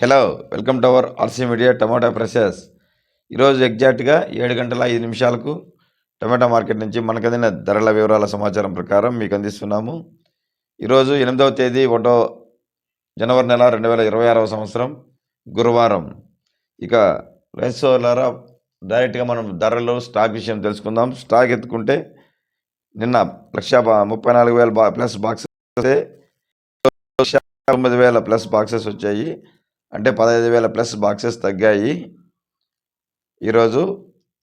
Hello welcome to our RC media tomato prices ఈరోజు ఎగ్జాక్ట్గా ఏడు గంటల ఐదు నిమిషాలకు టమాటా మార్కెట్ నుంచి మనకు అందిన ధరల వివరాల సమాచారం ప్రకారం మీకు అందిస్తున్నాము. ఈరోజు ఎనిమిదవ తేదీ ఒకటో జనవరి నెల రెండు వేల ఇరవై ఆరవ సంవత్సరం గురువారం. ఇక రైతులారా డైరెక్ట్గా మనం ధరలు స్టాక్ విషయం తెలుసుకుందాం. స్టాక్ ఎత్తుకుంటే నిన్న లక్ష ముప్పై నాలుగు వేల బా ప్లస్ బాక్సెస్ తొమ్మిది వేల ప్లస్ బాక్సెస్ వచ్చాయి. అంటే పదహైదు వేల ప్లస్ బాక్సెస్ తగ్గాయి. ఈరోజు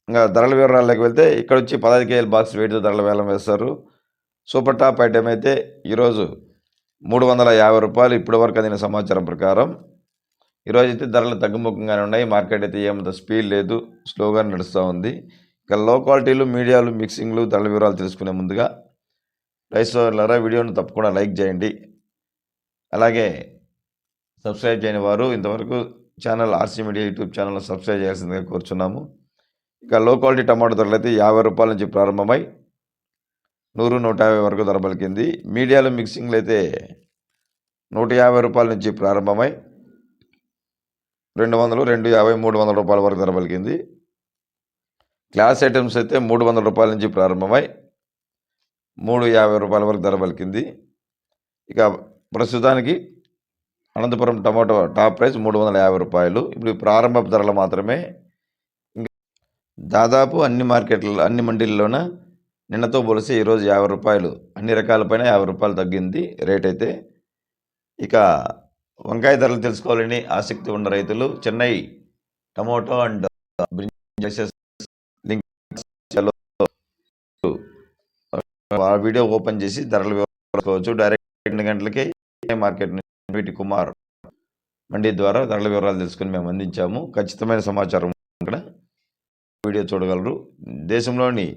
ఇంకా ధరల వివరాల్లోకి వెళ్తే ఇక్కడ వచ్చి పదహైదు కేజీల బాక్స్ వెయిట్తో ధరల వేలం వేస్తారు. సూపర్ టాప్ ఐటెం అయితే ఈరోజు మూడు వందల యాభై రూపాయలు ఇప్పటి వరకు అందిన సమాచారం ప్రకారం. ఈరోజు అయితే ధరలు తగ్గుముఖంగానే ఉన్నాయి. మార్కెట్ అయితే ఏమంత స్పీడ్ లేదు. స్లోగా నడుస్తూ ఉంది. ఇక లో క్వాలిటీలు మీడియాలు మిక్సింగ్లు ధరల వివరాలు తెలుసుకునే ముందుగా. రైస్ వీడియోను తప్పకుండా లైక్ చేయండి. అలాగే సబ్స్క్రైబ్ చేయని వారు ఇంతవరకు channel RC media YouTube channel subscribe చేయాల్సిందిగా కోరుచున్నాము. ఇక లో క్వాలిటీ టమాటో ధరలు అయితే యాభై రూపాయల నుంచి ప్రారంభమై నూరు నూట యాభై వరకు ధర పలికింది. మీడియాలో మిక్సింగ్లు అయితే నూట యాభై రూపాయల నుంచి ప్రారంభమై రెండు వందలు రెండు యాభై మూడు వందల రూపాయల వరకు ధర పలికింది. క్లాస్ ఐటమ్స్ అయితే మూడు వందల రూపాయల నుంచి ప్రారంభమై మూడు యాభై రూపాయల వరకు ధర పలికింది. ఇక ప్రస్తుతానికి అనంతపురం టమాటో టాప్ ప్రైస్ మూడు వందల యాభై రూపాయలు. ఇప్పుడు ప్రారంభ ధరలు మాత్రమే. ఇంకా దాదాపు అన్ని మార్కెట్లలో అన్ని మండీల్లోన నిన్నతో పోలిస్తే ఈరోజు యాభై రూపాయలు అన్ని రకాలపైన యాభై రూపాయలు తగ్గింది రేట్ అయితే. ఇక వంకాయ ధరలు తెలుసుకోవాలని ఆసక్తి ఉన్న రైతులు Chennai tomato and link video open చేసి ధరలు వివరించుకోవచ్చు డైరెక్ట్ రెండు గంటలకే మార్కెట్ నుంచి వీటి కుమార్. మండి ద్వారా ధరల వివరాలు తెలుసుకుని మేము అందించాము. ఖచ్చితమైన సమాచారం ఇక్కడ వీడియో చూడగలరు. దేశంలోని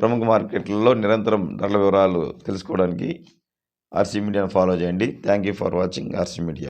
ప్రముఖ మార్కెట్లలో నిరంతరం ధరల వివరాలు తెలుసుకోవడానికి ఆర్సీ మీడియాను ఫాలో చేయండి. Thank you for watching RC media.